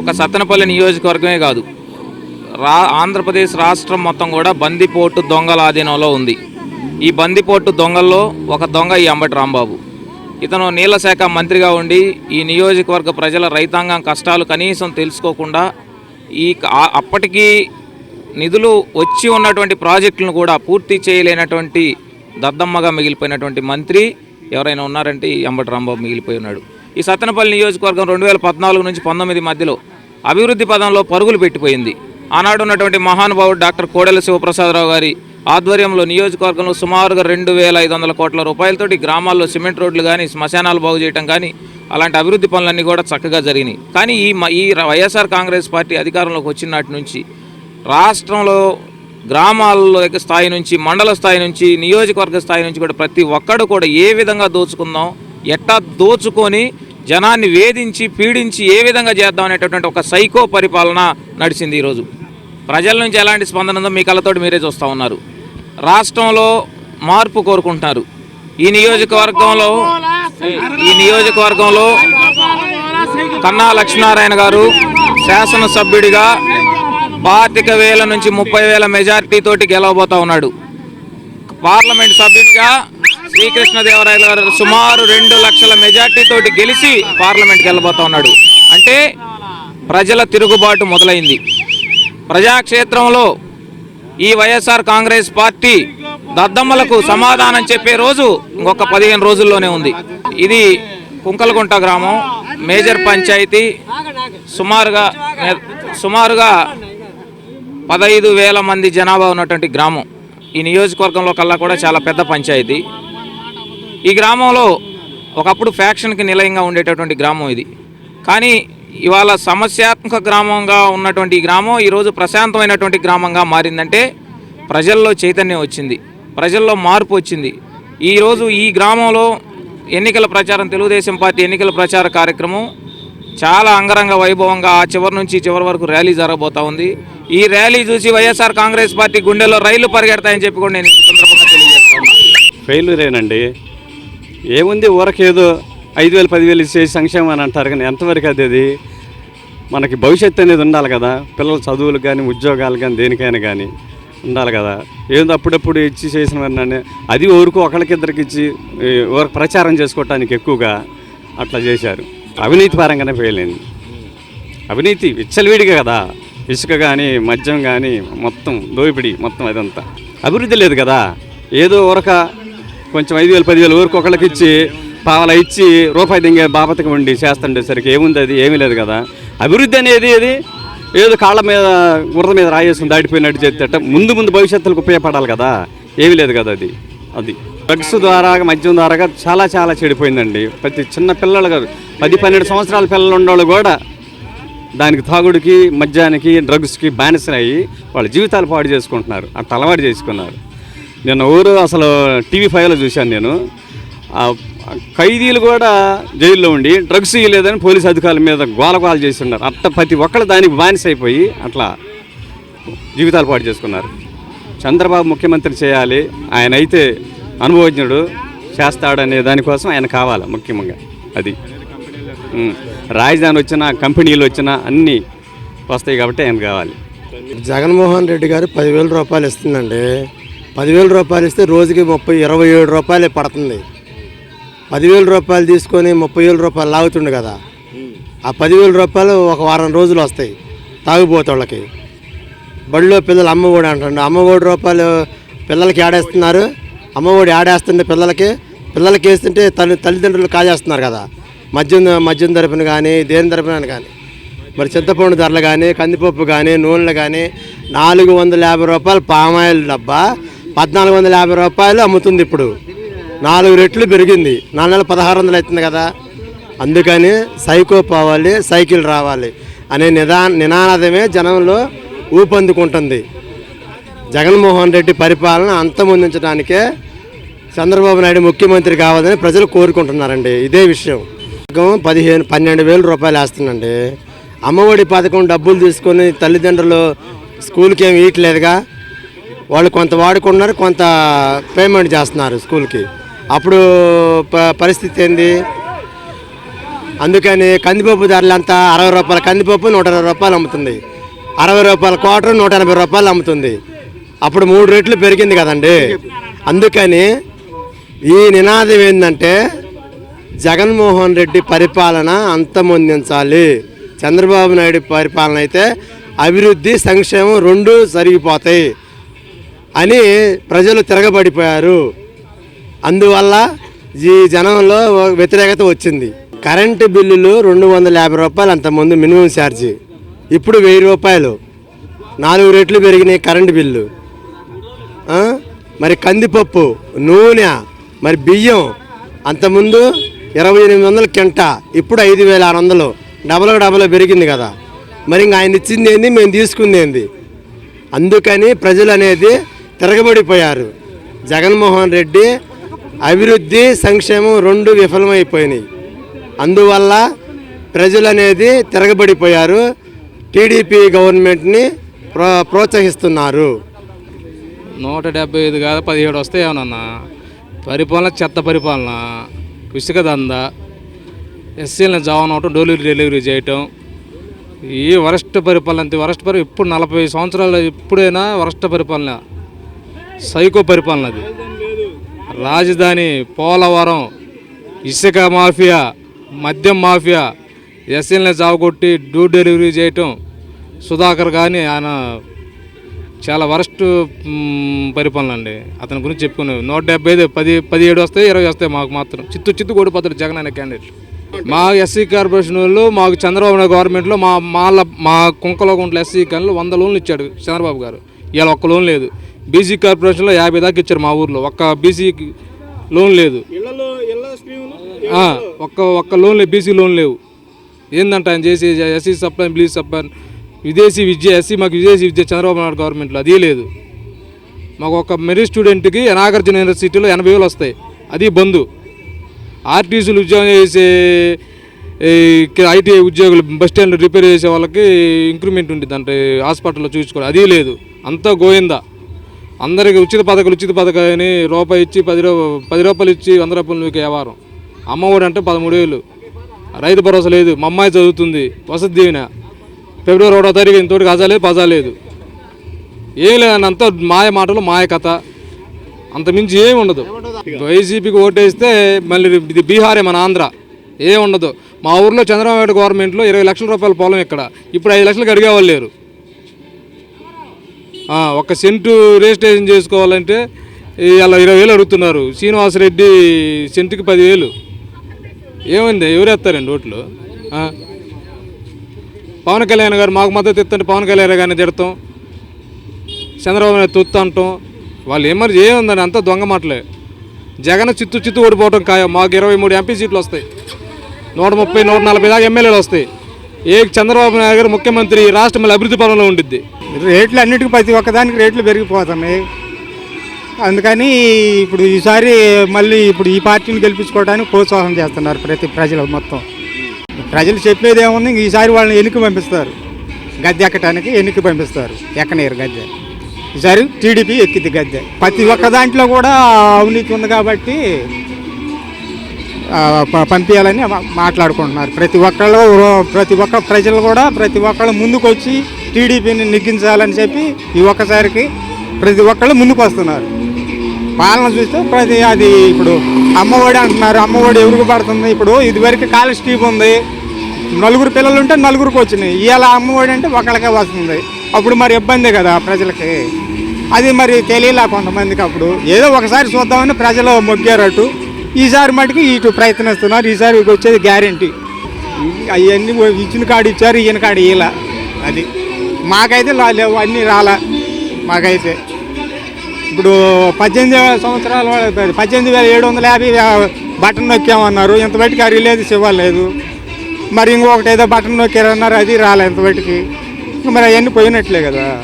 ఒక సత్తెనపల్లి నియోజకవర్గమే కాదు. రా ఆంధ్రప్రదేశ్ రాష్ట్రం మొత్తం కూడా బందిపోటు దొంగల ఆధీనంలో ఉంది. ఈ బందిపోటు దొంగల్లో ఒక దొంగ ఈ అంబటి రాంబాబు. ఇతను నీళ్ళ శాఖ మంత్రిగా ఉండి ఈ నియోజకవర్గ ప్రజల రైతాంగం కష్టాలు కనీసం తెలుసుకోకుండా ఈ అప్పటికీ నిధులు వచ్చి ఉన్నటువంటి ప్రాజెక్టులను కూడా పూర్తి చేయలేనటువంటి దద్దమ్మగా మిగిలిపోయినటువంటి మంత్రి ఎవరైనా ఉన్నారంటే ఈ అంబటి రాంబాబు మిగిలిపోయి ఉన్నాడు. ఈ సత్తెనపల్లి నియోజకవర్గం రెండు వేల పద్నాలుగు నుంచి పంతొమ్మిది మధ్యలో అభివృద్ధి పదంలో పరుగులు పెట్టిపోయింది. ఆనాడు ఉన్నటువంటి మహానుభావుడు డాక్టర్ కోడెల శివప్రసాదరావు గారి ఆధ్వర్యంలో నియోజకవర్గంలో సుమారుగా రెండు వేల ఐదు వందల కోట్ల రూపాయలతోటి గ్రామాల్లో సిమెంట్ రోడ్లు కానీ శ్మశానాలు బాగు చేయటం కానీ అలాంటి అభివృద్ధి పనులన్నీ కూడా చక్కగా జరిగినాయి. కానీ ఈ మ- ఈ వైఎస్ఆర్ కాంగ్రెస్ పార్టీ అధికారంలోకి వచ్చిన నాటి నుంచి రాష్ట్రంలో గ్రామాల్లో యొక్క స్థాయి నుంచి మండల స్థాయి నుంచి నియోజకవర్గ స్థాయి నుంచి కూడా ప్రతి ఒక్కడు కూడా ఏ విధంగా దోచుకుందాం ఎట్టా దోచుకొని జనాన్ని వేధించి పీడించి ఏ విధంగా చేద్దాం అనేటటువంటి ఒక సైకో పరిపాలన నడిచింది ఈరోజు. ప్రజల నుంచి ఎలాంటి స్పందన ఉందో మీ కళ్ళతోటి మీరే చూస్తూ ఉన్నారు. రాష్ట్రంలో మార్పు కోరుకుంటున్నారు. ఈ నియోజకవర్గంలో ఈ నియోజకవర్గంలో కన్నా లక్ష్మీనారాయణ గారు శాసనసభ్యుడిగా పాతిక వేల నుంచి ముప్పై వేల మెజార్టీతోటి గెలవబోతా ఉన్నాడు. పార్లమెంట్ సభ్యునిగా శ్రీకృష్ణదేవరాయ గారు సుమారు రెండు లక్షల మెజార్టీ తోటి గెలిచి పార్లమెంట్కి వెళ్ళబోతా ఉన్నాడు. అంటే ప్రజల తిరుగుబాటు మొదలైంది. ప్రజాక్షేత్రంలో ఈ వైఎస్ఆర్ కాంగ్రెస్ పార్టీ దద్దమ్మలకు సమాధానం చెప్పే రోజు ఇంకొక పదిహేను రోజుల్లోనే ఉంది. ఇది కుంకలగుంట గ్రామం మేజర్ పంచాయతీ. సుమారుగా సుమారుగా పదహైదు వేల మంది జనాభా ఉన్నటువంటి గ్రామం. ఈ నియోజకవర్గంలో కల్లా కూడా చాలా పెద్ద పంచాయతీ. ఈ గ్రామంలో ఒకప్పుడు ఫ్యాక్షన్కి నిలయంగా ఉండేటటువంటి గ్రామం ఇది. కానీ ఇవాళ సమస్యాత్మక గ్రామంగా ఉన్నటువంటి ఈ గ్రామం ఈరోజు ప్రశాంతమైనటువంటి గ్రామంగా మారిందంటే ప్రజల్లో చైతన్యం వచ్చింది. ప్రజల్లో మార్పు వచ్చింది. ఈరోజు ఈ గ్రామంలో ఎన్నికల ప్రచారం తెలుగుదేశం పార్టీ ఎన్నికల ప్రచార కార్యక్రమం చాలా అంగరంగ వైభవంగా ఆ చివరి నుంచి చివరి వరకు ర్యాలీ జరగబోతా ఉంది. ఈ ర్యాలీ చూసి వైఎస్ఆర్ కాంగ్రెస్ పార్టీ గుండెల్లో రైళ్ళు పరిగెడతాయని చెప్పి కూడా నేను సందర్భంగా తెలియజేస్తాను ఫెయిల్యూరేనండి ఏముంది ఊరకేదో ఐదు వేలు పదివేలు ఇచ్చే సంక్షేమం అని అంటారు కానీ ఎంతవరకు అది అది? మనకి భవిష్యత్తు అనేది ఉండాలి కదా. పిల్లల చదువులు కానీ ఉద్యోగాలు కానీ దేనికైనా కానీ ఉండాలి కదా. ఏదో అప్పుడప్పుడు ఇచ్చి చేసిన వారిని అది ఊరుకు ఒకరికిద్దరికి ఇచ్చి ఊరు ఊరకు ప్రచారం చేసుకోవటానికి ఎక్కువగా అట్లా చేశారు. అవినీతి పరంగానే ఫెయిల్ అయింది. అవినీతి విచ్చలవిడిగా కదా. ఇసుక కానీ మద్యం కానీ మొత్తం దోపిడి మొత్తం అదంతా. అభివృద్ధి లేదు కదా. ఏదో ఊరక కొంచెం ఐదు వేలు పదివేలు ఊరికొకళ్ళకి ఇచ్చి పావల ఇచ్చి రూపాయి దింగే బాపతకి ఉండి చేస్తుండేసరికి ఏముంది అది? ఏమీ లేదు కదా. అభివృద్ధి అనేది అది ఏదో కాళ్ళ మీద గుర్ర మీద రాయేసుకుని దాటిపోయినట్టు చేస్తే ముందు ముందు భవిష్యత్తులకు ఉపయోగపడాలి కదా. ఏమీ లేదు కదా అది. అది. డ్రగ్స్ ద్వారా మద్యం ద్వారా చాలా చాలా చెడిపోయిందండి. ప్రతి చిన్న పిల్లలు కాదు పది పన్నెండు సంవత్సరాల పిల్లలు ఉండేవాళ్ళు కూడా దానికి తాగుడికి మద్యానికి డ్రగ్స్కి బానిసలయ్యి వాళ్ళ జీవితాలు పాడు చేసుకుంటున్నారు. అట్లా అలవాటు చేసుకున్నారు. నిన్న ఊరు అసలు టీవీ ఫైవ్లో చూశాను నేను. ఖైదీలు కూడా జైల్లో ఉండి డ్రగ్స్ ఇవ్వలేదని పోలీస్ అధికారుల మీద గోలగోల చేస్తున్నారు. అట్ట ప్రతి ఒక్కళ్ళు దానికి బానిస అయిపోయి అట్లా జీవితాలు పాటు చేసుకున్నారు. చంద్రబాబు ముఖ్యమంత్రి చేయాలి ఆయన అయితే అనుభవజ్ఞుడు చేస్తాడనే దానికోసం ఆయన కావాలి ముఖ్యంగా అది. రాజధాని వచ్చినా కంపెనీలు వచ్చినా అన్నీ వస్తాయి కాబట్టి ఆయన కావాలి. జగన్మోహన్ రెడ్డి గారు పదివేల రూపాయలు ఇస్తుందండి. పదివేల రూపాయలు ఇస్తే రోజుకి ముప్పై ఇరవై ఏడు రూపాయలే పడుతుంది. పదివేల రూపాయలు తీసుకొని ముప్పై వేల రూపాయలు లాగుతుండు కదా. ఆ పదివేల రూపాయలు ఒక వారం రోజులు వస్తాయి తాగుబోతోళ్ళకి. బడిలో పిల్లలు అమ్మఒడి అంటుండే అమ్మఒడి రూపాయలు పిల్లలకి ఆడేస్తున్నారు అమ్మఒడి ఆడేస్తుండే పిల్లలకి. పిల్లలకి వేస్తుంటే తల్లి తల్లిదండ్రులు కాజేస్తున్నారు కదా. మద్యం మద్యం తరపున కానీ దేని తరపున కానీ మరి చింతపండు ధరలు కానీ కందిపప్పు కానీ నూనెలు కానీ నాలుగు వందల యాభై రూపాయలు పామాయిల్ డబ్బా. పద్నాలుగు వందల యాభై రూపాయలు అమ్ముతుంది ఇప్పుడు. నాలుగు రెట్లు పెరిగింది. నాలుగు నెలలు పదహారు వందలు అవుతుంది కదా. అందుకని సైకో పోవాలి సైకిల్ రావాలి అనే నిదా నినాదమే జనంలో ఊపందుకుంటుంది. జగన్మోహన్ రెడ్డి పరిపాలన అంతమొందించడానికే చంద్రబాబు నాయుడు ముఖ్యమంత్రి కావాలని ప్రజలు కోరుకుంటున్నారండి. ఇదే విషయం. పదిహేను పన్నెండు వేల రూపాయలు వేస్తుందండి. అమ్మఒడి పథకం డబ్బులు తీసుకొని తల్లిదండ్రులు స్కూల్కి ఏమి ఇయట్లేదుగా వాళ్ళు కొంత వాడుకుంటున్నారు కొంత పేమెంట్ చేస్తున్నారు స్కూల్కి. అప్పుడు ప- పరిస్థితి ఏంది? అందుకని కందిపప్పు ధరలు అంతా అరవై రూపాయల కందిపప్పు నూట ఇరవై రూపాయలు అమ్ముతుంది. అరవై రూపాయల క్వార్టర్ నూట ఎనభై రూపాయలు అమ్ముతుంది. అప్పుడు మూడు రెట్లు పెరిగింది కదండి. అందుకని ఈ నినాదం ఏంటంటే జగన్మోహన్ రెడ్డి పరిపాలన అంతమొందించాలి చంద్రబాబు నాయుడు పరిపాలన అయితే అభివృద్ధి సంక్షేమం రెండు సరిగిపోతాయి అని ప్రజలు తిరగబడిపోయారు. అందువల్ల ఈ జనంలో వ్యతిరేకత వచ్చింది. కరెంటు బిల్లులు రెండు వందల యాభై రూపాయలు అంతకుముందు మినిమం ఛార్జీ. ఇప్పుడు వెయ్యి రూపాయలు. నాలుగు రెట్లు పెరిగినాయి కరెంటు బిల్లు. మరి కందిపప్పు నూనె మరి బియ్యం అంతకుముందు ఇరవై ఎనిమిది వందల కింట ఇప్పుడు ఐదు వేల ఆరు వందలు. డబల్ డబల్ పెరిగింది కదా. మరి ఇంక ఆయన ఇచ్చింది ఏంది? మేము తీసుకుంది ఏంది? అందుకని ప్రజలు అనేది తిరగబడిపోయారు. జగన్మోహన్ రెడ్డి అభివృద్ధి సంక్షేమం రెండు విఫలమైపోయినాయి. అందువల్ల ప్రజలు అనేది తిరగబడిపోయారు. టీడీపీ గవర్నమెంట్ని ప్రో ప్రోత్సహిస్తున్నారు. నూట డెబ్బై ఐదు కాదు పదిహేడు వస్తాయేమన్నా పరిపాలన చెత్త పరిపాలన ఇసుక దంద ఎస్సీలను జావన్ అవటం డెలివరీ డెలివరీ చేయటం ఈ వరస్ట్ పరిపాలన వరస్ట్ పరి ఇప్పుడు నలభై సంవత్సరాలు ఇప్పుడైనా వరస్ట్ పరిపాలన. సైకో పరిపాలన అది. రాజధాని పోలవరం ఇసుక మాఫియా మద్యం మాఫియా ఎస్సీలని చావగొట్టి డోర్ డెలివరీ చేయటం సుధాకర్ కానీ ఆయన చాలా వరస్ట్ పరిపాలన అండి. అతని గురించి చెప్పుకున్నాం నూట డెబ్బై ఐదు పది పదిహేడు వస్తాయి ఇరవై వస్తాయి మాకు మాత్రం. చిత్తు చిత్తు ఓడిపోతాడు జగన్ అనే క్యాండిడేట్ మా ఎస్సీ కార్పొరేషన్ వాళ్ళు మాకు చంద్రబాబు నాయుడు గవర్నమెంట్లో మా మాల మా కుంకలో గుంటల ఎస్సీ కానీ వంద లోన్లు ఇచ్చాడు చంద్రబాబు గారు. ఇవాళ ఒక్క లోన్ లేదు. బీసీ కార్పొరేషన్లో యాభై దాకా ఇచ్చారు మా ఊర్లో. ఒక్క బీసీకి లోన్ లేదు. ఒక్క ఒక్క లోన్ లేదు బీసీ లోన్ లేవు. ఏందంట ఆయన చేసి ఎస్సీ సప్లై బ్లీజ్ సప్లై విదేశీ విద్య ఎస్సీ మాకు విదేశీ విద్య చంద్రబాబు నాయుడు గవర్నమెంట్లో అది లేదు. మాకు ఒక మెరిట్ స్టూడెంట్కి నాగార్జున యూనివర్సిటీలో ఎనభై వేలు వస్తాయి. అది బంధు ఆర్టీసీలు ఉద్యోగం చేసే ఐటీ ఉద్యోగులు బస్ స్టాండ్ రిపేర్ చేసే వాళ్ళకి ఇంక్రిమెంట్ ఉంటుంది అంటే హాస్పిటల్లో చూసుకోవడం అది లేదు. అంతా గోయిందా. అందరికి ఉచిత పథకాలు ఉచిత పథకాలు రూపాయి ఇచ్చి పది రూ పది రూపాయలు ఇచ్చి వంద రూపాయలు మీకు వ్యవహారం. అమ్మఒడి అంటే పదమూడు వేలు. రైతు భరోసా లేదు. మా అమ్మాయి చదువుతుంది. వసతి దీవెన. ఫిబ్రవరి ఒకటో తారీఖు ఇంతటికి అజాలేదు పజాలేదు ఏం లేదండి అంతా మాయ మాటలు మాయ కథ. అంత మించి ఏమి ఉండదు. వైసీపీకి ఓటేస్తే మళ్ళీ ఇది బీహారే మన ఆంధ్ర. ఏముండదు మా ఊర్లో చంద్రబాబు నాయుడు గవర్నమెంట్లో ఇరవై లక్షల రూపాయల పొలం ఇక్కడ. ఇప్పుడు ఐదు లక్షలకు అడిగేవాళ్ళు లేరు. ఒక సెంటు రిజిస్ట్రేషన్ చేసుకోవాలంటే ఇలా ఇరవై వేలు అడుగుతున్నారు. శ్రీనివాసరెడ్డి సెంటుకి పదివేలు. ఏమైంది? ఎవరేస్తారండి ఓట్లు? పవన్ కళ్యాణ్ గారు మాకు మద్దతు ఇస్తుంటే పవన్ కళ్యాణ్ గారిని తిడతాం. చంద్రబాబు నాయుడు తొత్తు అంటాం. వాళ్ళు ఏమని ఏముందని అంతా దొంగ మాటలే. జగన్ చిత్తు చిత్తు ఓడిపోవటం ఖాయం. మాకు ఇరవై మూడు ఎంపీ సీట్లు వస్తాయి. నూట ముప్పై నూట నలభై దాకా ఎమ్మెల్యేలు వస్తాయి. ఏ చంద్రబాబు నాయుడు గారు ముఖ్యమంత్రి రాష్ట్రం మళ్ళీ అభివృద్ధి పరంలో ఉండిద్ది. రేట్లు అన్నిటికీ ప్రతి ఒక్కదానికి రేట్లు పెరిగిపోతున్నాయి అందుకని ఇప్పుడు ఈసారి మళ్ళీ ఇప్పుడు ఈ పార్టీని గెలిపించుకోవడానికి ప్రోత్సాహం చేస్తున్నారు ప్రతి ప్రజలు మొత్తం. ప్రజలు చెప్పేది ఏముంది? ఇంక ఈసారి వాళ్ళని ఎన్నిక పంపిస్తారు? గద్దె ఎక్కటానికి ఎన్నిక పంపిస్తారు? ఎక్కనేరు గద్దె. ఈసారి టీడీపీ ఎక్కింది గద్దె. ప్రతి ఒక్క దాంట్లో కూడా అవినీతి ఉంది కాబట్టి పంపించాలని మాట్లాడుకుంటున్నారు. ప్రతి ఒక్కళ్ళు ప్రతి ఒక్క ప్రజలు కూడా ప్రతి ఒక్కళ్ళు ముందుకు వచ్చి టీడీపీని నెగ్గించాలని చెప్పి ఈ ఒక్కసారికి ప్రతి ఒక్కళ్ళు ముందుకు వస్తున్నారు పాలన చూస్తే ప్రతి అది ఇప్పుడు అమ్మఒడి అంటున్నారు. అమ్మఒడి ఎవరికి పడుతుంది. ఇప్పుడు ఇదివరకు కాలేజ్ స్కీమ్ ఉంది. నలుగురు పిల్లలు ఉంటే నలుగురికి వచ్చినాయి. ఇవాళ అమ్మఒడి అంటే ఒకళ్ళకే వస్తుంది. అప్పుడు మరి ఇబ్బంది కదా ప్రజలకి. అది మరి తెలియలే కొంతమందికి అప్పుడు. ఏదో ఒకసారి చూద్దామని ప్రజలు మొగ్గారట్టు ఈసారి మటుకు ఇటు ప్రయత్నిస్తున్నారు ఈసారి వచ్చేది గ్యారంటీ అవన్నీ ఇచ్చిన కాడు ఇచ్చారు ఈయన కాడు ఇలా అది మాకైతే లా- లేవు అన్నీ రాలా. మాకైతే ఇప్పుడు పద్దెనిమిది వేల సంవత్సరాల పద్దెనిమిది వేల ఏడు వందల యాభై బటన్ నొక్కామన్నారు. ఇంతబయటికి అరిలేదు ఇవ్వలేదు. మరి ఇంకొకటి ఏదో బటన్ నొక్కారన్నారు అది రాలే ఇంతబయటికి ఇంక మరి అవన్నీ పోయినట్లే కదా.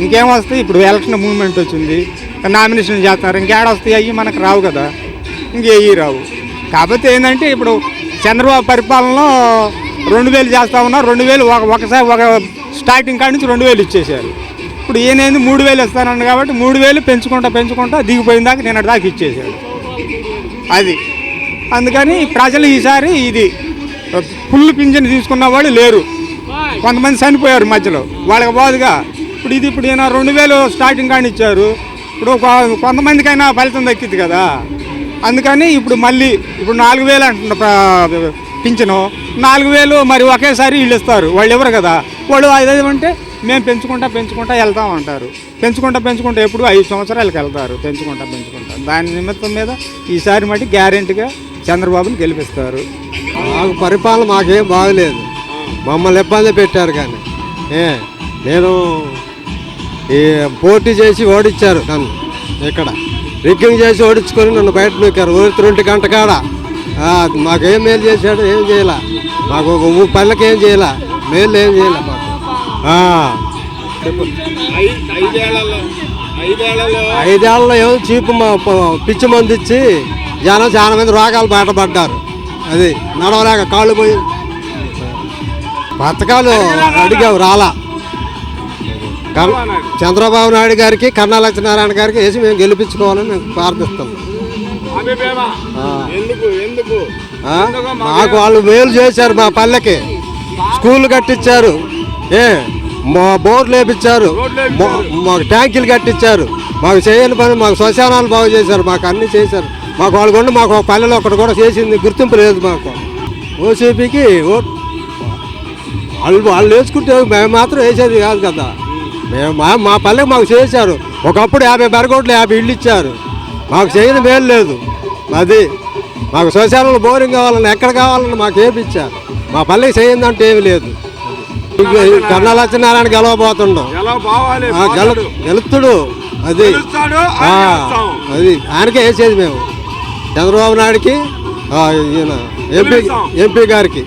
ఇంకేం వస్తాయి? ఇప్పుడు ఎలక్షన్ మూవ్మెంట్ వచ్చింది. నామినేషన్ చేస్తున్నారు. ఇంకేడ వస్తాయి? అవి మనకు రావు కదా. ఇంకేవి రావు. కాకపోతే ఏంటంటే ఇప్పుడు చంద్రబాబు పరిపాలనలో రెండు వేలు చేస్తా ఉన్నారు రెండు వేలు ఒక- ఒకసారి ఒక స్టార్టింగ్ కాడి నుంచి రెండు వేలు ఇచ్చేసారు ఇప్పుడు ఈయనేంది మూడు వేలు ఇస్తానన్నాడు కాబట్టి మూడు వేలు పెంచుకుంటా పెంచుకుంటా దిగిపోయిన దాకా నేను దాకా ఇచ్చేసాడు అది. అందుకని ప్రజలు ఈసారి ఇది ఫుల్ పింఛన్ తీసుకున్న వాళ్ళు లేరు. కొంతమంది చనిపోయారు మధ్యలో. వాళ్ళకి బాధగా ఇప్పుడు ఇది ఇప్పుడు ఈయన రెండు వేలు స్టార్టింగ్ కానీ ఇచ్చారు. ఇప్పుడు కొంతమందికైనా ఫలితం దక్కింది కదా. అందుకని ఇప్పుడు మళ్ళీ ఇప్పుడు నాలుగు వేలు అంటున్న పింఛను నాలుగు వేలు మరి ఒకేసారి వీళ్ళు ఇస్తారు. వాళ్ళు ఎవరు కదా. వాళ్ళు అదేమంటే మేము పెంచుకుంటా పెంచుకుంటా వెళ్తాం అంటారు. పెంచుకుంటా పెంచుకుంటా ఎప్పుడు? ఐదు సంవత్సరాలకు వెళ్తారు. పెంచుకుంటా పెంచుకుంటా. దాని నిమిత్తం మీద ఈసారి మట్టి గ్యారెంటీగా చంద్రబాబుని గెలిపిస్తారు. మాకు పరిపాలన మాకేం బాగలేదు. మమ్మల్ని ఇబ్బంది పెట్టారు కానీ. ఏ నేను ఈ పోటీ చేసి ఓడిచ్చారు నన్ను ఇక్కడ. రిగ్గింగ్ చేసి ఓడించుకొని నన్ను బయట నొక్కారు. ఊరి రెండు గంట కాడ. మాకేం మేలు చేశాడు ఏం చేయాల. మాకు ఒక ఊ- పళ్ళకి ఏం చేయాల. మేలు ఏం చేయాల మాకు. చెప్పు ఐదేళ్ళలో ఏమో చీపు పిచ్చి మందు ఇచ్చి జనం చాలా మంది రోగాలు బయటపడ్డారు అది నడవలేక కాళ్ళు పోయి పథకాలు అడిగావు రాలా. చంద్రబాబు నాయుడు గారికి కన్నా లక్ష్మీనారాయణ గారికి వేసి మేము గెలిపించుకోవాలని మేము ప్రార్థిస్తాం? మాకు వాళ్ళు మేలు చేశారు మా పల్లెకి. స్కూల్ కట్టించారు. ఏ? మా బోర్లు వేపించారు మాకు ట్యాంకీలు కట్టించారు మాకు చేయని పని మాకు శ్మశానాలు బాగు చేశారు. మాకు అన్నీ చేశారు. మాకు వాళ్ళు కూడా మాకు పల్లెలో ఒకటి కూడా చేసింది గుర్తింపు లేదు మాకు. ఓసీపీకి ఓట్ వాళ్ళు వాళ్ళు వేసుకుంటే మేము మాత్రం వేసేది కాదు కదా. మేము మా మా పల్లెకి మాకు చేశారు. ఒకప్పుడు యాభై బెరగోట్లు యాభై ఇళ్ళు ఇచ్చారు. మాకు చేయని మేలు లేదు. అది మాకు శ్మశానంలో బోరింగ్ కావాలన్నా ఎక్కడ కావాలన్నా మాకు ఏపిచ్చారు. మా పల్లెకి చేయిందంటే ఏమి లేదు. కన్నా లక్ష్మీనారాయణ గెలవబోతుండం. గెల గెలుతుడు అది అది ఆయనకే వేసేది మేము. చంద్రబాబు నాయుడికి ఎంపీ ఎంపీ గారికి.